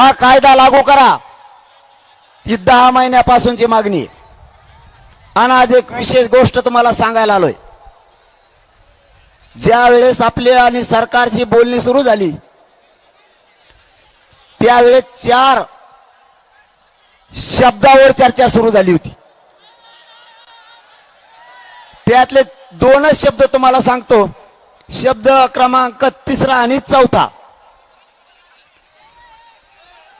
हा कायदा लागू करा. ही दहा महिन्यापासूनची मागणी. आणि आज एक विशेष गोष्ट तुम्हाला सांगायला आलोय. ज्या वेळेस आपली आणि सरकारची बोलणी सुरू झाली त्यावेळेस चार शब्दावर चर्चा सुरू झाली होती. त्यातले दोनच शब्द तुम्हाला सांगतो. शब्द क्रमांक तिसरा आणि चौथा.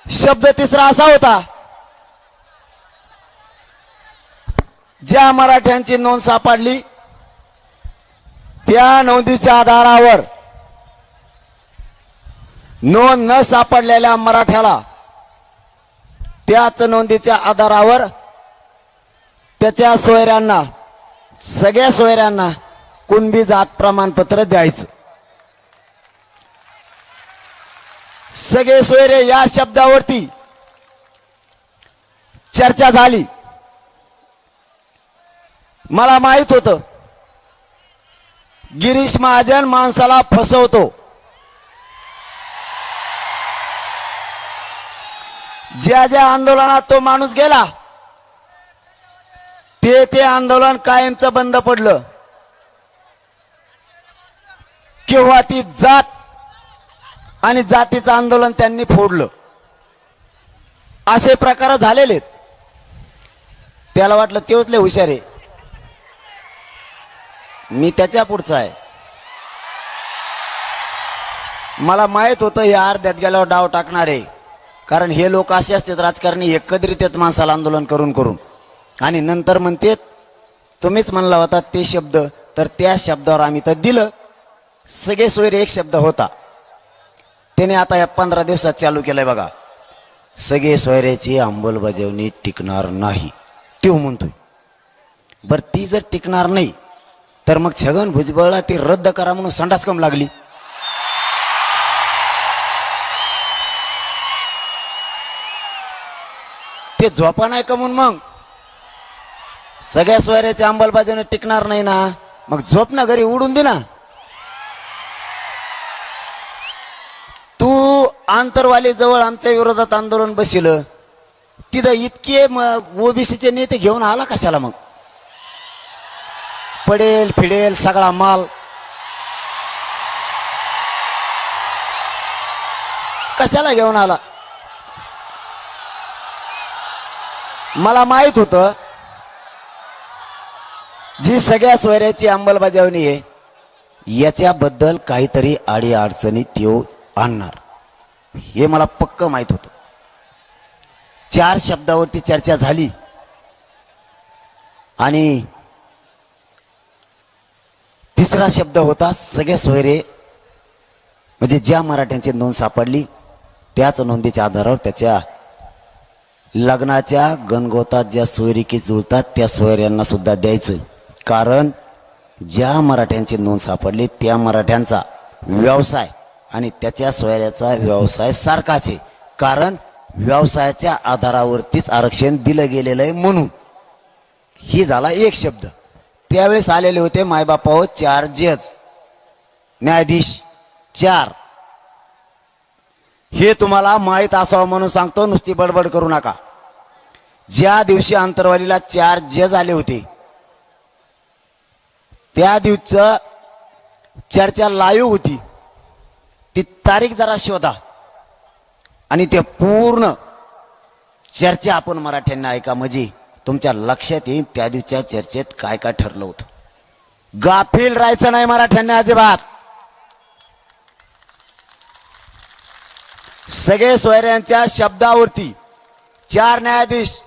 शब्द तिसरा असा होता ज्या मराठ्यांची नोंद सापडली त्या नोंदीच्या आधारावर नोंद न सापडलेल्या मराठ्याला त्याच नोंदीच्या आधारावर त्याच्या सोयऱ्यांना सगळ्या सोयऱ्यांना कुणबी जात प्रमाणपत्र द्यायचं. सगळे सोयरे या शब्दावरती चर्चा झाली. मला माहीत होतं गिरीश महाजन माणसाला फसवतो. ज्या ज्या आंदोलनात तो माणूस गेला ते ते आंदोलन कायमचं बंद पडलं. किंवा ती जात आणि जातीचं आंदोलन त्यांनी फोडलं. असे प्रकार झालेले आहेत. त्याला वाटलं तेच लय हुशार आहे. मी त्याच्या पुढचा आहे. मला माहीत होतं हे अर्ध्यात गेल्यावर डाव टाकणार आहे. कारण हे लोक असे असतात राजकारणी एकत्रित माणसाला आंदोलन करून करून. आणि नंतर म्हणतेत तुम्हीच म्हणला होता ते शब्द तर त्या शब्दावर आम्ही तर दिलं. सगळे सोयरे एक शब्द होता. त्याने आता या पंधरा दिवसात चालू केलंय बघा. सगळे सोयऱ्याची अंमलबजावणी टिकणार नाही. तो म्हणतोय. बर ती जर टिकणार नाही तर मग छगन भुजबळला ती रद्द करा म्हणून संडास कम लागली. ते झोपा नाही का म्हणून मग? सगळ्या सोयऱ्याची अंमलबजावणी टिकणार नाही ना. मग झोप ना घरी उडून दे ना. तू आंतरवाली जवळ आमच्या विरोधात आंदोलन बसिल तिथं इतके ओबीसीचे नेते घेऊन आला कशाला मग? पडेल फिडेल सगळा माल. कशाला घेऊन आला? मला माहीत होतं जी सगळ्या सोयऱ्याची अंमलबजावणी आहे याच्याबद्दल काहीतरी आडी अडचणी त्यो आणणार. हे मला पक्क माहीत होतं. चार शब्दावरती चर्चा झाली. आणि तिसरा शब्द होता सगळे सोयरे म्हणजे ज्या मराठ्यांची नोंद सापडली त्याच नोंदीच्या आधारावर त्याच्या लग्नाच्या गणगोतात ज्या सोयरिकी जुळतात त्या सोयऱ्यांना सुद्धा द्यायचं. कारण ज्या मराठ्यांची नोंद सापडली त्या मराठ्यांचा व्यवसाय आणि त्याच्या सोयऱ्याचा व्यवसाय सारखाच. आहे कारण व्यवसायाच्या आधारावरतीच आरक्षण दिलं गेलेलं आहे म्हणून. ही झाला एक शब्द. त्यावेळेस आलेले होते मायबापाव चार जज न्यायाधीश चार. हे तुम्हाला माहीत असावं म्हणून सांगतो नुसती बडबड करू नका. ज्या दिवशी आंतरवालीला चार जज आले होते त्या दिवस चर्चा लाईव्ह होती. ती तारीख जरा शोधा. आणि ते पूर्ण चर्चा आपण मराठ्यांना ऐका म्हणजे तुमच्या लक्षात येईल त्या दिवच्या चर्चेत काय काय ठरलं होतं. गाफील राहायचं नाही मराठ्यांना अजिबात. सगळे सोयऱ्यांच्या शब्दावरती चार न्यायाधीश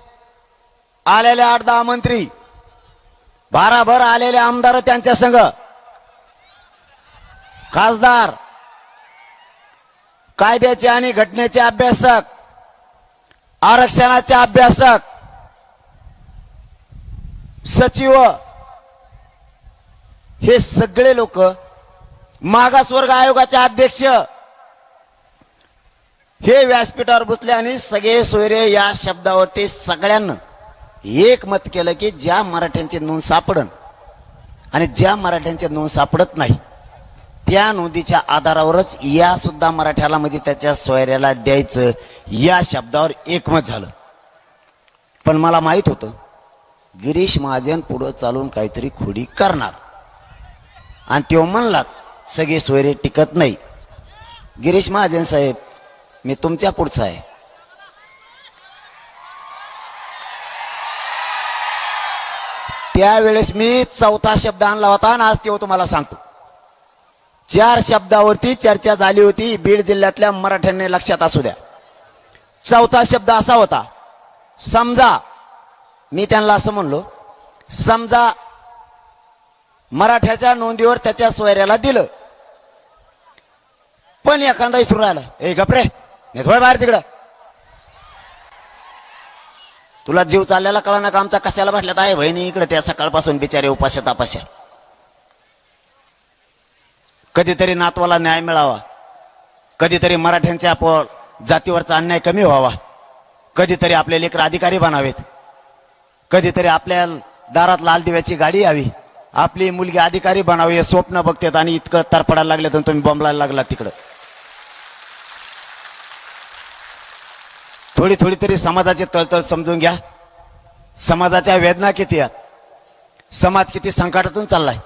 आलेले आठ दहा मंत्री भाराभर आलेले आमदार त्यांच्या संघ. खासदार कायद्याचे आणि घटनेचे अभ्यासक आरक्षणाचे अभ्यासक सचिव हे सगळे लोक मागासवर्ग आयोगाचे अध्यक्ष हे व्यासपीठावर बसले आणि सगळे सोयरे या शब्दावरती सगळ्यांना एक मत केलं की ज्या मराठ्यांची नोंद सापडन आणि ज्या मराठ्यांची नोंद सापडत नाही. त्या नोंदीच्या आधारावरच या सुद्धा मराठ्याला म्हणजे त्याच्या सोयऱ्याला द्यायचं या शब्दावर एकमत झालं. पण मला माहीत होतं गिरीश महाजन पुढं चालून काहीतरी खोडी करणार. आणि तो म्हणलाच सगळे सोयरे टिकत नाही. गिरीश महाजन साहेब मी तुमच्या पुढचा आहे. त्यावेळेस मी चौथा शब्द आणला होता आणि आज तो तुम्हाला सांगतो. चार शब्दावरती चर्चा झाली होती. बीड जिल्ह्यातल्या मराठ्यांनी लक्षात असू द्या. चौथा शब्द असा होता. समजा मी त्यांना असं म्हणलो समजा मराठ्याच्या नोंदीवर त्याच्या सोयऱ्याला दिलं. पण एखादा विसरून राहिला ए गपरे थोडं बाहेर तिकडं. तुला जीव चाललेला कळा ना का आमचा कशाला म्हटल्यात आहे बहिणी इकडे त्या सकाळपासून बिचारे उपाशा तापाशा कधीतरी नातवाला न्याय मिळावा. कधीतरी मराठ्यांच्या आपण जातीवरचा अन्याय कमी व्हावा. कधीतरी आपले लेकर अधिकारी बनावेत. कधीतरी आपल्या दारात लाल दिव्याची गाडी यावी. आपली मुलगी अधिकारी बनावी हे स्वप्न बघतात आणि इतकं तरपडायला लागले तर तुम्ही बंबलायला लागला तिकडं. थोडी थोडी तरी समाजाची तळतळ समजून घ्या. समाजाच्या वेदना किती आहेत? समाज किती संकटातून चाललाय?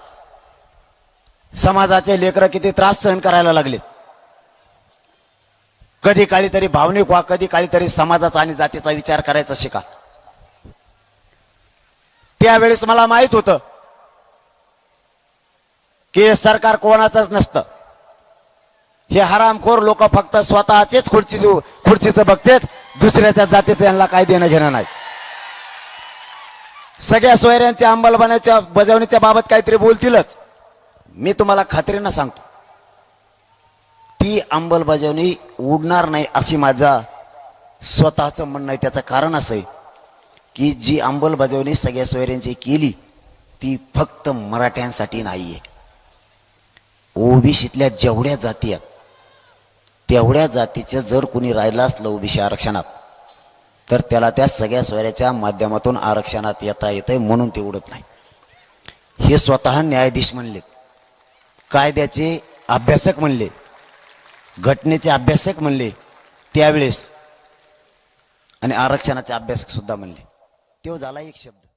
समाजाचे लेकरं किती त्रास सहन करायला लागले कधी काळी तरी भावनिक व्हा कधी काळी तरी समाजाचा आणि जातीचा विचार करायचा शिका. त्यावेळेस मला माहीत होतं की हे सरकार कोणाचंच नसतं. हे हरामखोर लोक फक्त स्वतःचेच खुर्ची खुर्चीचं बघतेत दुसऱ्याच्या जातीचं यांना काय देणं घेणं नाही. सगळ्या सोयऱ्यांच्या अंमलबजावणीच्या बजावणीच्या बाबत काहीतरी बोलतीलच. मी तुम्हाला खात्रीनं सांगतो. ती अंमलबजावणी उडणार नाही अशी माझा स्वतःचं म्हणणं आहे. त्याचं कारण असं आहे की जी अंमलबजावणी सगळ्या सोयऱ्यांची केली ती फक्त मराठ्यांसाठी नाही आहे ओबीसीतल्या जेवढ्या जाती आहेत तेवढ्या जातीचं जर कुणी राहिलं असलं ओबीसी आरक्षणात तर त्याला त्या सगळ्या सोयऱ्याच्या माध्यमातून आरक्षणात येता येतं म्हणून ते उडत नाही. हे स्वतः न्यायाधीश म्हणलेत. कायद्याचे अभ्यासक म्हणले घटनेचे अभ्यासक म्हणले त्यावेळेस आणि आरक्षणाचे अभ्यासक सुद्धा म्हणले. तो झाला एक शब्द.